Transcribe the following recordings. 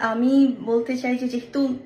আমি বলতে চাই যে যেহেতু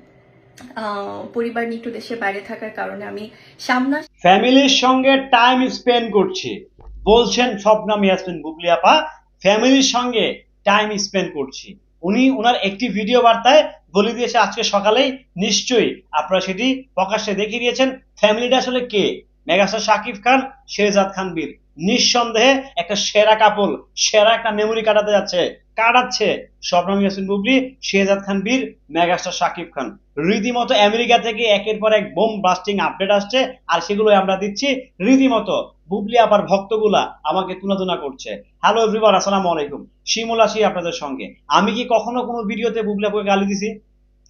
পরিবার নিয়ে একটু দেশের বাইরে থাকার কারণে আমি সামনা ফ্যামিলির সঙ্গে টাইম স্পেন্ড করছি। বলছেন স্বপ্না ইয়াসমিন বুবলি আপা, ফ্যামিলির সঙ্গে টাইম স্পেন্ড করছি। উনি ওনার একটি ভিডিও বার্তায় বলে দিয়েছে আজকে সকালেই, নিশ্চয়ই আপনারা সেটি প্রকাশ্যে দেখিয়ে দিয়েছেন। ফ্যামিলিটা আসলে কে? মেগাস্টার শাকিব খান, শেহজাদ খান বীর। নিঃসন্দেহে একটা সেরা কাপল সেরা একটা মেমরি কাটাতে যাচ্ছে। কাটাচ্ছে স্বপ্নম ইয়াসিন বুবলি, শেহজাদ খান বীর, মেগাস্টার শাকিব খান। রীতিমতো আমেরিকা থেকে একের পর এক বোম ব্লাস্টিং আপডেট আসছে, আর সেগুলো আমরা দিচ্ছি। রীতিমতো বুবলি আপার ভক্তগুলা আমাকে তুনাতুনা করছে। হ্যালো এভরিওয়ান আসসালামু আলাইকুম। শিমুল আসি আপনাদের সঙ্গে। আমি কি কখনো কোনো ভিডিওতে বুবলি আপুকে গালি দিছি?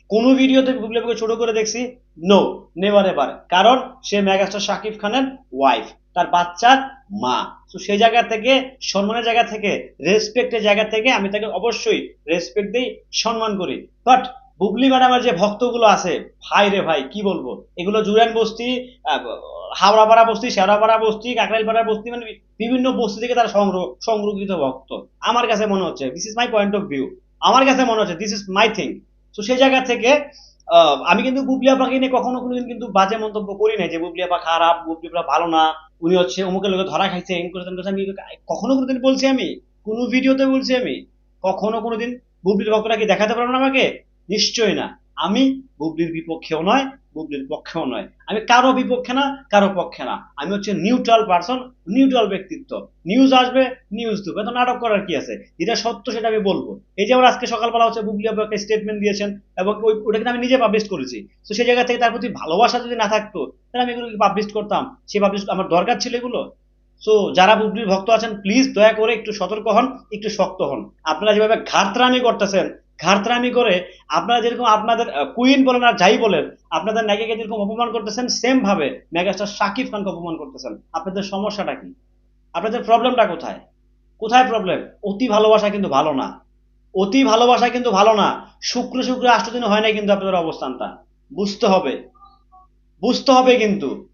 কোনো ভিডিওতে বুবলি আপুকে ছোট করে দেখছি? নো নেভার এভার কারণ সে মেগাস্টার শাকিব খানের ওয়াইফ তার বাচ্চার মা। তো সেই জায়গা থেকে, সম্মানের জায়গা থেকে রেসপেক্টের জায়গা থেকে আমি তাকে অবশ্যই রেসপেক্ট দিই, সম্মান করি। বাট বুবলি ম্যাডামের যে ভক্তগুলো আছে, ভাই রে ভাই, কি বলব? এগুলো জুরান বস্তি হাওড়াপাড়া বস্তি, শেওড়াপাড়া বস্তি, কাকরাইলপাড়া বস্তি মানে বিভিন্ন বস্তি থেকে তারা সংগ্রহ সংগ্রহিত ভক্ত। আমার কাছে মনে হচ্ছে this is my point of view আমার কাছে মনে হচ্ছে দিস ইজ মাই থিং তো সেই জায়গা থেকে আমি কিন্তু বুবলি পাখি নিয়ে কখনো কোনোদিন কিন্তু বাজে মন্তব্য করি নাই যে বুবলি আপা খারাপ বুবলি পা ভালো না। উনি হচ্ছে অমুকের লোকে ধরা খাইছে এম করেছেন আমি কখনো কোনোদিন বলছি আমি? কোনো ভিডিওতে বলছি আমি? কখনো কোনোদিন বুবলির ভক্তরা কি দেখাতে পারব না আমাকে? নিশ্চয়ই না। আমি বুবলির বিপক্ষেও নয়, বুবলির পক্ষেও নয়। আমি কারও বিপক্ষে না, কারও পক্ষে না। আমি হচ্ছে নিউট্রাল পার্সন নিউট্রাল ব্যক্তিত্ব। নিউজ আসবে নিউজ দেবো। এত নাটক করার কি আছে? যেটা সত্য সেটা আমি বলব। এই যে আমার আজকে সকালবেলা হচ্ছে বুবলি আপু একটা স্টেটমেন্ট দিয়েছেন এবং ওই ওটা কিন্তু আমি নিজে পাবলিশ করেছি। তো সেই জায়গা থেকে তার প্রতি ভালোবাসা যদি না থাকতো, তাহলে আমি এগুলো পাবলিশ করতাম? সে পাবলিশ আমার দরকার ছিল এগুলো? সো যারা বুবলির ভক্ত আছেন প্লিজ দয়া করে একটু সতর্ক হন, একটু শক্ত হন। আপনারা যেভাবে ঘাটরামি করতেছেন ঘাটরামি করে আপনারা যেরকম আপনাদের কুইন বলেন আর যাই বলেন, আপনাদের নায়িকাকে যেরকম অপমান করতেছেন সেম ভাবে মেগাস্টার শাকিব খানকে অপমান করতেছেন। আপনাদের সমস্যাটা কি? আপনাদের প্রবলেমটা কোথায়? কোথায় প্রবলেম অতি ভালোবাসা কিন্তু ভালো না। অতি ভালোবাসা কিন্তু ভালো না। শুক্র শুক্র আষ্ট দিন হয় না কিন্তু আপনাদের অবস্থানটা। বুঝতে হবে। বুঝতে হবে কিন্তু।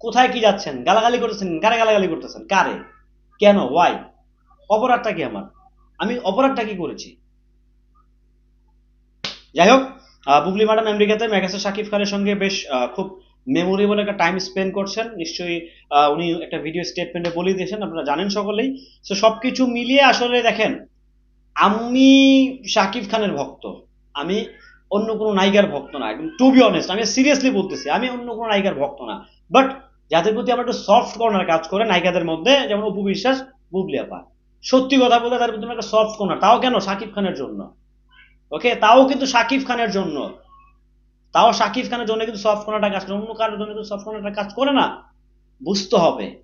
কোথায় কি যাচ্ছেন? গালাগালি করতেছেন? কারে গালাগালি করতেছেন? কারে? কেন? ওয়াই অপরাধটা কি আমার? আমি অপরাধটা কি করেছি? যাই হোক বুবলি ম্যাডাম আমেরিকাতে মেগাস্টার শাকিব খানের সঙ্গে বেশ খুব মেমোরেবল একটা টাইম স্পেন্ড করছেন। নিশ্চয়ই উনি একটা ভিডিও স্টেটমেন্টে বলে দিয়েছেন, আপনারা জানেন সকলেই। তো সবকিছু মিলিয়ে আসলে দেখেন, আমি শাকিব খানের ভক্ত। আমি অন্য কোনো নায়িকার ভক্ত না। একদম টু বি অনেস্ট আমি সিরিয়াসলি বলতেছি, আমি অন্য কোনো নায়িকার ভক্ত না। বাট যাদের প্রতি আমরা একটু সফট কর্নার কাজ করে নায়িকাদের মধ্যে, যেমন অপু বিশ্বাস, বুবলি আপা। সত্যি কথা বলতে, তাদের প্রতি একটা সফট কর্নার তাও কেন? শাকিব খানের জন্য। ওকে তাও কিন্তু শাকিব খানের জন্য। তাও শাকিব খানের জন্য কিন্তু সফট কর্নারটা কাজ করে। অন্য কারোর জন্য কিন্তু সফট কর্নারটা কাজ করে না। বুঝতে হবে।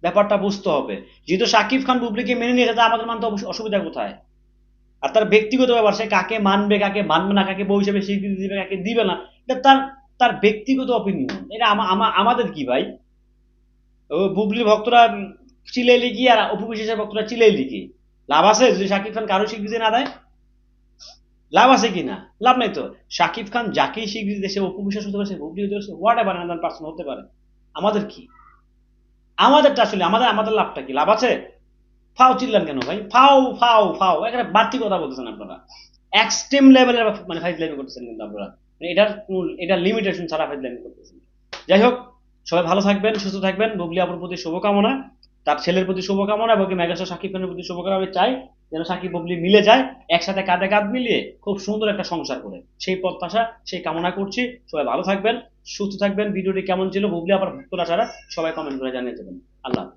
ব্যাপারটা বুঝতে হবে। যেহেতু শাকিব খান বুবলিকে মেনে নিয়েছে তা আমাদের মানতে অসুবিধা কোথায়? আর তার ব্যক্তিগত ব্যাপার সে কাকে মানবে কাকে মানবে না কাকে বউ হিসেবে স্বীকৃতি দিবে কাকে দিবে না এটা তার তার ব্যক্তিগত অপিনিয়ন এটা আমা- আমা- আমাদের কি ভাই? ও বুবলি ভক্তরা উম, চিলাইলি কি আর অপু বিশ্বাসের ভক্তরা চিলাইলি কি? লাভ আছে? যদি শাকিব খান কারও স্বীকৃতি না দেয় লাভ আছে কি না লাভ নাই তো। শাকিব খান যাকেই স্বীকৃতি দেশে অপু বিশ্বাস হতে পারে সে বুবলি হতে পারে হোয়াট এভার আনাদার পার্সন হতে পারে। আমাদের কি? আমাদেরটা আসলে, আমাদের আমাদের লাভটা কি? লাভ আছে? ফাও চিল্লান কেন ভাই? ফাও ফাও ফাও। এখানে বাড়তি কথা বলতেছেন আপনারা। এক্সট্রিম লেভেলের মানে ফাইজলামি করতেছেন কিন্তু আপনারা। মানে এটার এটা লিমিটেশন ছাড়া ফাইজলামি করতেছেন। যাই হোক, সবাই ভালো থাকবেন, সুস্থ থাকবেন। বুবলি আপুর প্রতি শুভকামনা, তার ছেলের প্রতি শুভকামনা এবং মেগাস্টার সাকিব খানের প্রতি শুভকামনা আমি চাই। যেন সাকিব বুবলি মিলে যায়, একসাথে কাঁধে কাঁধ মিলিয়ে খুব সুন্দর একটা সংসার করে। সেই প্রত্যাশা, সেই কামনা করছি। সবাই ভালো থাকবেন, সুস্থ থাকবেন। ভিডিওটি কেমন ছিল, বুবলি আবার ভক্তরা ছাড়া সবাই কমেন্ট করে জানিয়ে দেবেন। আল্লাহ হাফিজ।